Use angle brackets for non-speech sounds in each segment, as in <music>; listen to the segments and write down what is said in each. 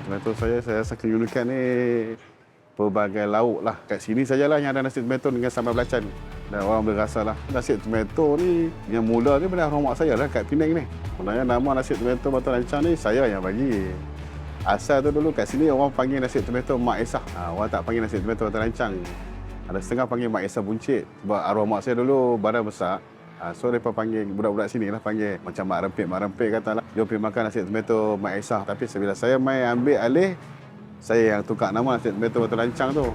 Tomato saya, saya rasa keunikan ni pelbagai lauk lah. Kat sini sajalah yang ada nasi tomato dengan sambal belacan. Dan orang boleh rasa lah. Nasi tomato ni yang mula ni benar rumah saya lah kat Penang ni. Sebenarnya nama nasi tomato batu lancang ni saya yang bagi. Asal tu dulu kat sini orang panggil nasi tomato Mak Esah. Ha, orang tak panggil nasi tomato batu lancang. Ada setengah panggil Mak Esah buncit. Sebab arwah mak saya dulu badan besar. Ha, so mereka panggil budak-budak sini lah panggil macam mak rempit, mak rempit kata lah. Jom pergi makan nasi tomato Mak Esah. Tapi bila saya main ambil alih, saya yang tukar nama nasi tomato batu lancang tu.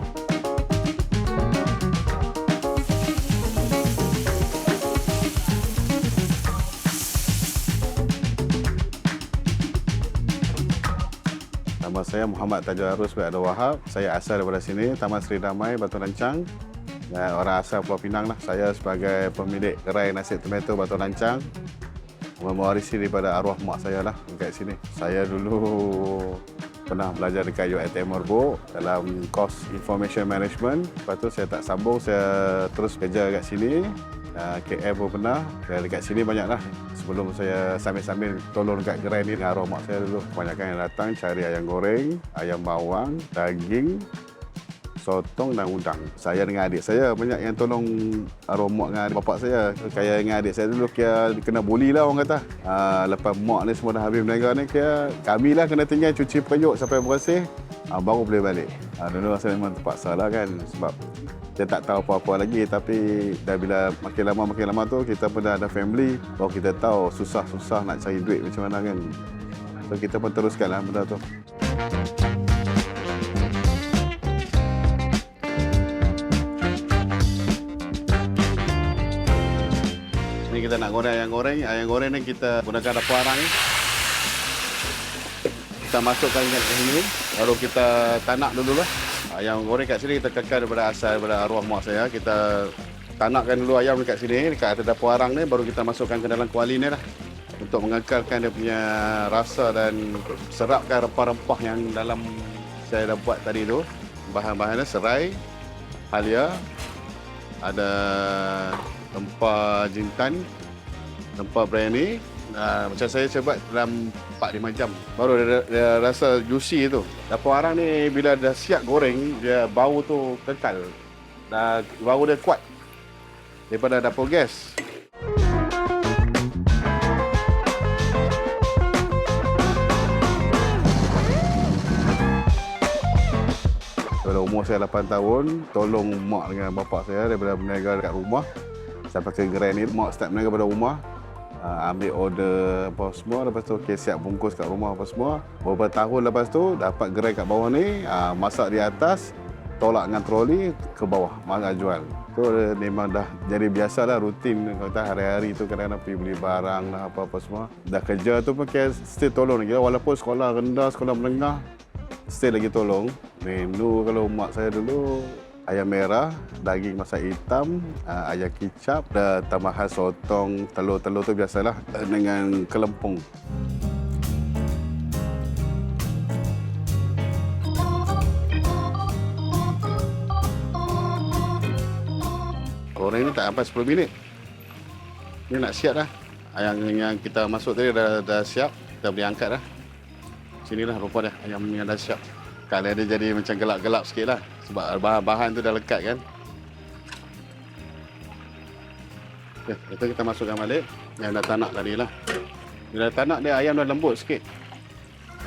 Nama saya Muhammad Tajul Arus bin Abdul Wahab. Saya asal daripada sini, Taman Seri Damai, Batu Lancang. Dan orang asal Pulau Pinang lah. Saya sebagai pemilik gerai nasi tomato Batu Lancang. Mewarisi daripada arwah mak saya lah dekat sini. Saya dulu pernah belajar dekat UiTM Merbuk dalam kos Information Management. Lepas tu saya tak sambung, saya terus kerja kat sini. KL pun pernah. Dan dekat sini banyaklah. Sebelum saya sambil-sambil tolong dekat gerai ni dengan arwah mak saya dulu. Kebanyakan yang datang cari ayam goreng, ayam bawang, daging, sotong dan udang. Saya dengan adik saya banyak yang tolong arwah mak dengan bapak saya. Kaya dengan adik saya dulu kira kena bully lah orang kata. Uh, lepas mak ni semua dah habis berniaga ni kira kami lah kena tinggal cuci periuk sampai bersih. Uh, baru boleh balik. Uh, dulu saya memang terpaksa lah kan sebab kita tak tahu apa-apa lagi tapi dah bila makin lama makin lama tu kita pun dah ada family baru kita tahu susah-susah nak cari duit macam mana kan. So kita pun teruskan lah benda tu. Kita nak goreng ayam goreng. Ayam goreng ni kita gunakan dapur arang. Kita masukkan kat sini. Baru kita tanak dulu lah. Ayam goreng kat sini kita kekal daripada asal daripada arwah mak saya. Kita tanakkan dulu ayam dekat sini. Dekat atas dapur arang ni. Baru kita masukkan ke dalam kuali ni lah. Untuk mengekalkan dia punya rasa dan serapkan rempah-rempah yang dalam saya dah buat tadi tu. Bahan-bahannya serai, halia, ada rempah jintan, rempah biryani. Uh, macam saya coba dalam 4-5 jam. Baru dia, dia rasa juicy tu. Dapur arang ni bila dah siap goreng, dia bau tu kekal. Dah, bau dia kuat daripada dapur gas. Pada umur saya 8 tahun, tolong mak dengan bapak saya daripada berniaga dekat rumah. Sampai ke gerai ni, mak start berniaga pada rumah. Uh, ambil order apa semua, lepas tu okay, siap bungkus kat rumah apa semua. Beberapa tahun lepas tu, dapat gerai kat bawah ni, uh, masak di atas, tolak dengan troli ke bawah, masak jual. Tu uh, memang dah jadi biasa lah rutin kata hari-hari tu kadang-kadang pergi beli barang lah apa-apa semua. Dah kerja tu pun kira still tolong lagi walaupun sekolah rendah, sekolah menengah still lagi tolong. Menu kalau mak saya dulu ayam merah, daging masak hitam, uh, ayam kicap, dan tambahan sotong, telur-telur tu biasalah uh, dengan kelempung. Goreng ni tak sampai 10 minit. Ni nak siap dah. Ayam yang kita masuk tadi dah, dah siap. Kita boleh angkat dah. Sinilah rupa dia ayam yang dah siap. Kalau dia jadi macam gelap-gelap sikit lah. Sebab bahan-bahan tu dah lekat kan. Okay, itu kita masukkan balik. Yang dah tanak tadi lah. Bila tanak dia ayam dah lembut sikit.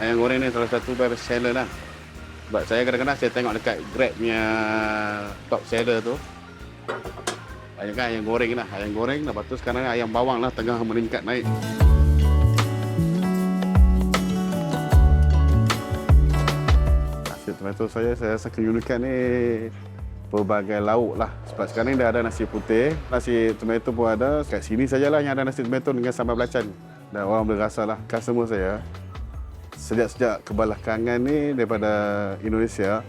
Ayam goreng ni salah satu best seller lah. Sebab saya kadang-kadang saya tengok dekat Grab punya top seller tu. Banyak kan ayam goreng lah. Ayam goreng lepas tu sekarang ayam bawang lah tengah meningkat naik. Tomato saya, saya rasa keunikan ni pelbagai lauk lah. Sebab sekarang ni dah ada nasi putih, nasi tomato pun ada. Kat sini sajalah yang ada nasi tomato dengan sambal belacan. Dan orang boleh rasa lah, customer saya, sejak-sejak kebelakangan ni daripada Indonesia,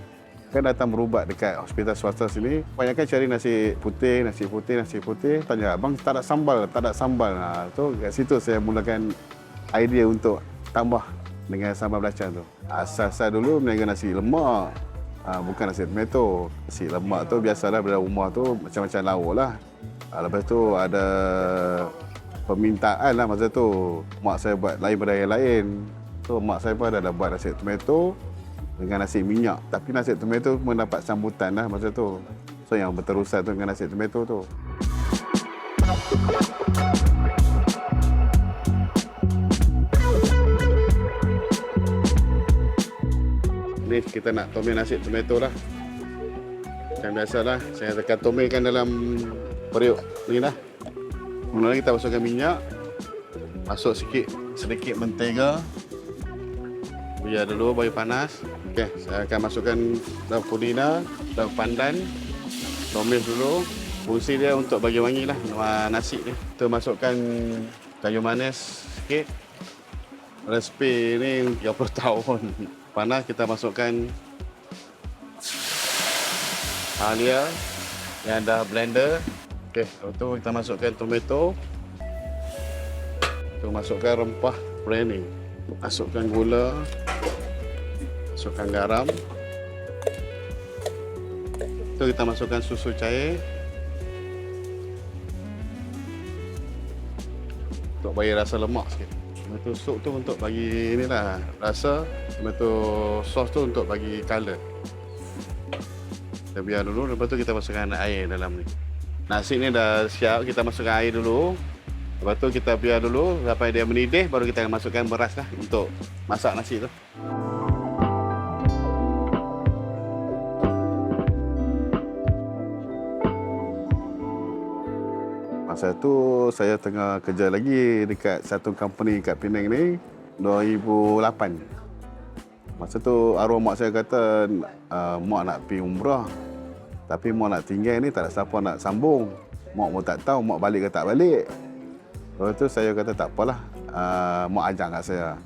kan datang berubat dekat hospital swasta sini. Kebanyakan cari nasi putih, nasi putih, nasi putih. Tanya, abang tak ada sambal, tak ada sambal. Ha, tu kat situ saya mulakan idea untuk tambah dengan sambal belacan tu. Asal-asal dulu berniaga nasi lemak. Ha, bukan nasi tomato. Nasi lemak tu biasalah pada rumah tu macam-macam lauk lah. Ha, lepas tu ada permintaan lah masa tu. Mak saya buat lain pada yang lain. So mak saya pun dah buat nasi tomato dengan nasi minyak. Tapi nasi tomato mendapat sambutan lah masa tu. So yang berterusan tu dengan nasi tomato tu. Ni kita nak tomat nasi tomato lah. Macam biasalah, saya tekan tomatkan dalam periuk ni lah. Mula kita masukkan minyak. Masuk sikit sedikit mentega. Biar dulu bagi panas. Okey, saya akan masukkan daun pudina, daun pandan. Tumis dulu. Fungsi dia untuk bagi wangi lah nasi ni. Kita masukkan kayu manis sikit. Resipi ni 30 <laughs> tahun. Panas kita masukkan halia yang dah blender. Okey, lepas tu kita masukkan tomato. Kita masukkan rempah brandy. Masukkan gula. Masukkan garam. Tu kita masukkan susu cair. Untuk bagi rasa lemak sikit. Tomato soup tu untuk bagi inilah rasa. Tomato sauce tu untuk bagi color. Kita biar dulu, lepas tu kita masukkan air dalam ni. Nasi ni dah siap, kita masukkan air dulu. Lepas tu kita biar dulu sampai dia mendidih, baru kita masukkan beras lah untuk masak nasi tu. Masa tu saya tengah kerja lagi dekat satu company kat Penang ni 2008. Masa tu arwah mak saya kata uh, mak nak pergi umrah. Tapi mak nak tinggal ni tak ada siapa nak sambung. Mak pun tak tahu mak balik ke tak balik. Lepas tu saya kata tak apalah. Uh, mak ajak kat saya.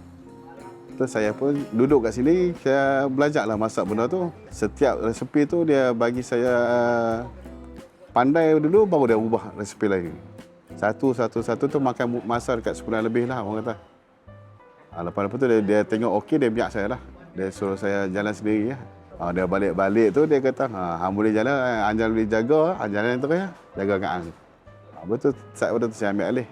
Terus saya pun duduk kat sini, saya belajarlah masak benda tu. Setiap resepi tu dia bagi saya pandai dulu baru dia ubah resepi lain. Satu satu satu tu makan masa dekat sebulan lebih lah orang kata. Lepas, lepas tu dia, dia tengok okey dia biar saya lah. Dia suruh saya jalan sendiri ya. Ha, dia balik-balik tu dia kata, ha, hang boleh jalan, hang boleh jaga, hang jalan terus ya. Jaga kat hang. Ha, betul saat betul tu saya ambil alih.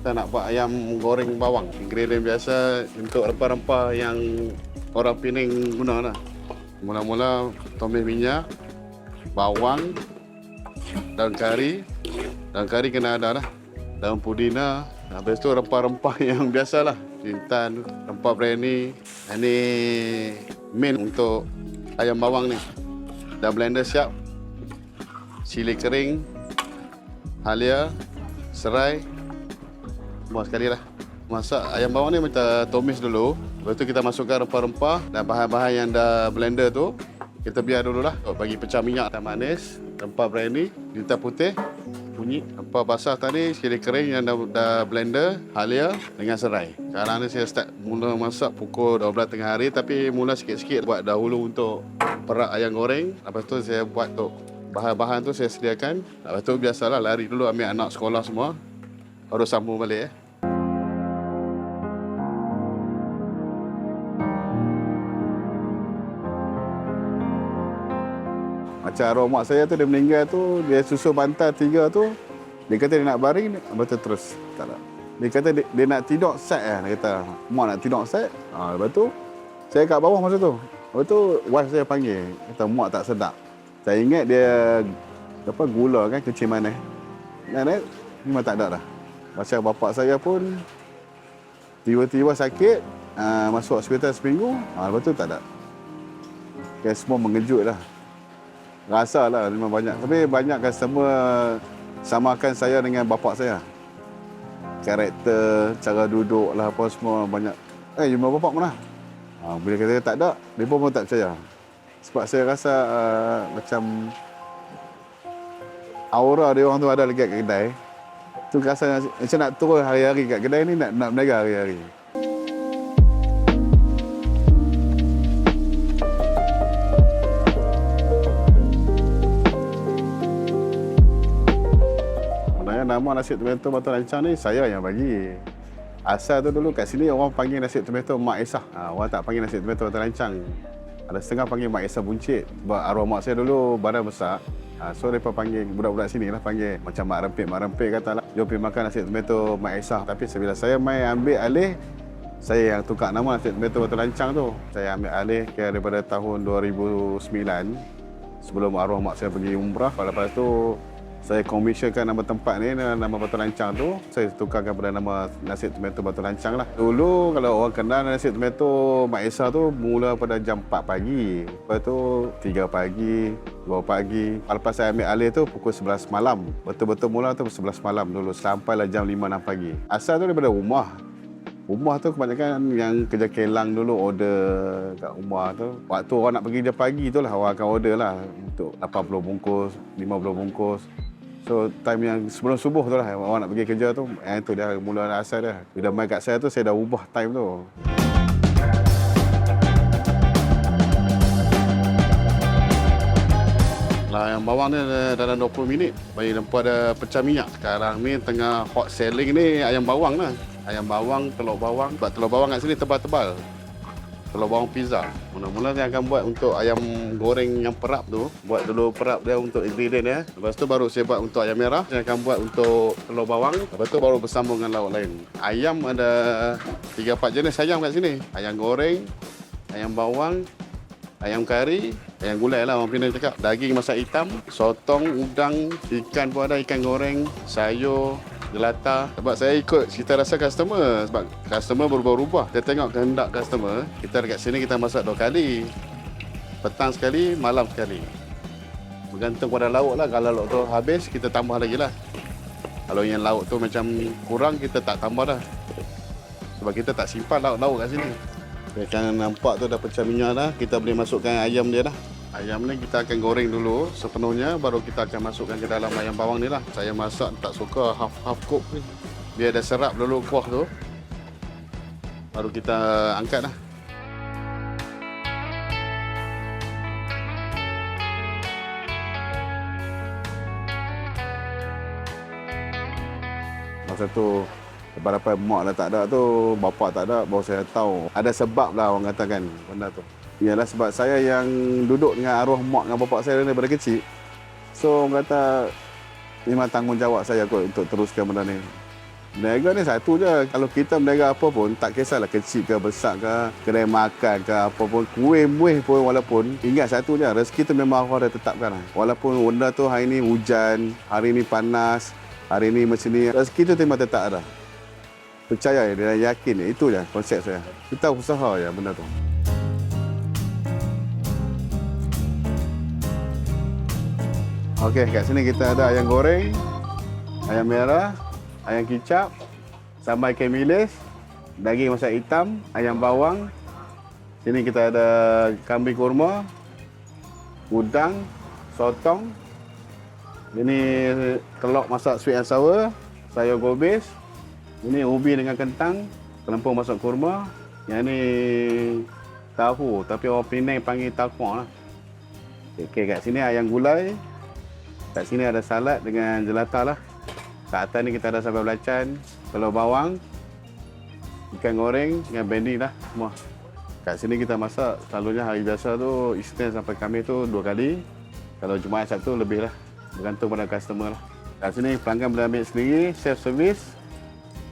Kita nak buat ayam goreng bawang. Ingredient biasa untuk rempah-rempah yang orang Penang guna lah. Mula-mula tumis minyak, bawang, daun kari. Daun kari kena ada lah. Daun pudina. Habis tu rempah-rempah <laughs> yang biasa lah. Jintan, rempah berani. Ini main untuk ayam bawang ni. Dah blender siap. Cili kering, halia, serai. Semua sekali lah. Masak ayam bawang ni kita tumis dulu. Lepas tu kita masukkan rempah-rempah dan bahan-bahan yang dah blender tu. Kita biar dulu lah. Bagi pecah minyak dan manis. Rempah berani, jintan putih, bunyi. Rempah basah tadi, cili kering yang dah, dah blender, halia dengan serai. Sekarang ni saya start mula masak pukul 12 tengah hari. Tapi mula sikit-sikit buat dahulu untuk perak ayam goreng. Lepas tu saya buat tu bahan-bahan tu saya sediakan. Lepas tu biasalah lari dulu ambil anak sekolah semua. Baru sambung balik eh. Arwah mak saya tu dia meninggal tu, dia susu bantal tiga tu, dia kata dia nak baring, lepas tu terus. Tak nak. Dia kata dia, dia nak tidur set lah. Dia kata, mak nak tidur set. Ha, lepas tu, saya kat bawah masa tu. Lepas tu, wife saya panggil. Kata, mak tak sedap. Saya ingat dia, apa, gula kan, kecil manis. Dan memang tak ada dah. Macam bapak saya pun, tiba-tiba sakit, uh, masuk hospital seminggu, ha, lepas tu tak ada. Okay, semua mengejut lah. Rasa lah memang banyak. Tapi banyak customer samakan saya dengan bapak saya. Karakter, cara duduk lah apa semua banyak. Eh, jumpa bapak mana? Ha, bila kata tak ada, dia pun, tak percaya. Sebab saya rasa uh, macam aura dia orang tu ada dekat kedai. Tu rasa macam nak turun hari-hari kat kedai ni nak nak berniaga hari-hari. Nama nasi tomato batu lancang ni saya yang bagi. Asal tu dulu kat sini orang panggil nasi tomato Mak Esah. Ha, orang tak panggil nasi tomato batu lancang. Ada setengah panggil Mak Esah buncit. Sebab arwah mak saya dulu badan besar. Ha, so mereka panggil budak-budak sini lah panggil macam mak rempit mak rempit kata lah jom pergi makan nasi tomato mak Aisyah tapi sebila saya mai ambil alih saya yang tukar nama nasi tomato Batu Lancang tu saya ambil alih kira daripada tahun 2009 sebelum arwah mak saya pergi umrah lepas tu saya komisionkan nama tempat ni nama Batu Lancang tu. Saya tukarkan pada nama nasi tomato Batu Lancang lah. Dulu kalau orang kenal nasi tomato Mak Esa tu mula pada jam 4 pagi. Lepas tu 3 pagi 2 pagi. Lepas saya ambil alih tu pukul 11 malam. Betul-betul mula tu 11 malam dulu sampailah jam 5-6 pagi. Asal tu daripada rumah. Rumah tu kebanyakan yang kerja kelang dulu order kat rumah tu. Waktu orang nak pergi dia pagi tu lah orang akan order lah. Untuk 80 bungkus, 50 bungkus. So time yang sebelum subuh tu lah orang nak pergi kerja tu yang tu dia mula asal dia. Bila main kat saya tu saya dah ubah time tu. Lah yang bawang ni dalam 20 minit bagi lempu ada pecah minyak. Sekarang ni tengah hot selling ni ayam bawang lah. Ayam bawang, telur bawang. Sebab telur bawang kat sini tebal-tebal telur bawang pizza. Mula-mula saya akan buat untuk ayam goreng yang perap tu. Buat dulu perap dia untuk ingredient ya. Lepas tu baru saya buat untuk ayam merah. Saya akan buat untuk telur bawang. Lepas tu baru bersambung dengan lauk lain. Ayam ada 3-4 jenis ayam kat sini. Ayam goreng, ayam bawang, ayam kari, ayam gulai lah orang Penang cakap. Daging masak hitam, sotong, udang, ikan pun ada, ikan goreng, sayur, gelata sebab saya ikut cita rasa customer sebab customer berubah-ubah. Kita tengok kehendak customer kita dekat sini kita masak dua kali. Petang sekali malam sekali. Bergantung pada lauk lah. Kalau lauk tu habis kita tambah lagi lah. Kalau yang lauk tu macam kurang kita tak tambah dah. Sebab kita tak simpan lauk-lauk kat sini. Kan nampak tu dah pecah minyak dah. Kita boleh masukkan ayam dia dah Ayam ni kita akan goreng dulu sepenuhnya baru kita akan masukkan ke dalam ayam bawang ni lah. Saya masak tak suka half half cook ni. Biar ada serap dulu kuah tu. Baru kita angkat lah. Masa tu Lepas-lepas mak dah tak ada tu, bapak tak ada, baru saya tahu. Ada sebab lah orang katakan benda tu. Ialah sebab saya yang duduk dengan arwah mak dengan bapak saya daripada kecil. So orang kata memang tanggungjawab saya kot untuk teruskan benda ni. Berniaga ni satu je. Kalau kita berniaga apa pun, tak kisahlah kecil ke besar ke, kedai makan ke apa pun, kuih muih pun walaupun, ingat satu je, rezeki tu memang Allah dah tetapkan. Walaupun benda tu hari ni hujan, hari ni panas, hari ni macam ni, rezeki tu memang tetap ada. Percaya dan yakin, itu je konsep saya. Kita usaha je benda tu. Okey, kat sini kita ada ayam goreng, ayam merah, ayam kicap, sambal ikan bilis, daging masak hitam, ayam bawang. Sini kita ada kambing kurma, udang, sotong. Ini telur masak sweet and sour, sayur gobis. Ini ubi dengan kentang, kelempung masak kurma. Yang ni tahu, tapi orang Penang panggil takuak lah. Okey, kat sini ayam gulai, Kat sini ada salad dengan jelata lah. Kat atas ni kita ada sambal belacan, telur bawang, ikan goreng dengan bendi lah semua. Kat sini kita masak selalunya hari biasa tu Isnin sampai Khamis tu dua kali. Kalau Jumaat Sabtu lebih lah. Bergantung pada customer lah. Kat sini pelanggan boleh ambil sendiri, self service.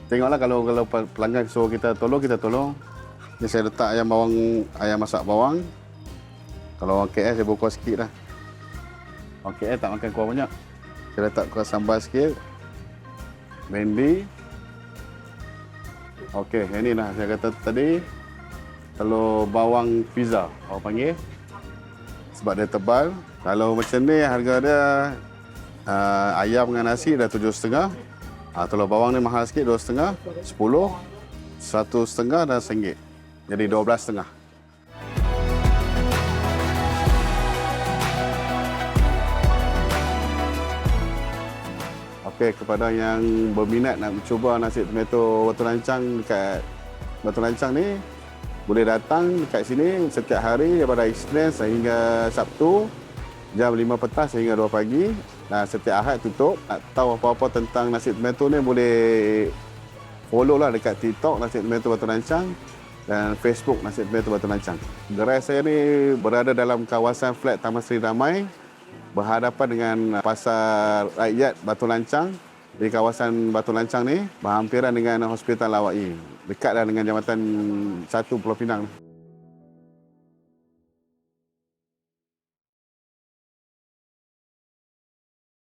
Tengoklah kalau kalau pelanggan suruh kita tolong, kita tolong. Ni saya letak ayam bawang, ayam masak bawang. Kalau orang KS saya buka sikit lah. Okey, eh, tak makan kuah banyak. Saya letak kuah sambal sikit. Mendi. Okey, ini lah saya kata tadi. Telur bawang pizza, orang panggil. Sebab dia tebal. Kalau macam ni, harga dia uh, ayam dengan nasi dah tujuh setengah. Uh, telur bawang ni mahal sikit, dua setengah. Sepuluh. Satu setengah dan senggit. Jadi dua belas setengah. Okey, kepada yang berminat nak mencuba nasi tomato Batu Lancang dekat Batu Lancang ni, boleh datang dekat sini setiap hari daripada Isnin sehingga Sabtu jam 5 petang sehingga 2 pagi dan setiap Ahad tutup. Nak tahu apa-apa tentang nasi tomato ni boleh follow lah dekat TikTok nasi tomato Batu Lancang dan Facebook nasi tomato Batu Lancang. Gerai saya ni berada dalam kawasan flat Taman Seri Damai berhadapan dengan pasar rakyat Batu Lancang di kawasan Batu Lancang ni berhampiran dengan Hospital Lawai. Dekatlah dengan Jambatan 1 Pulau Pinang.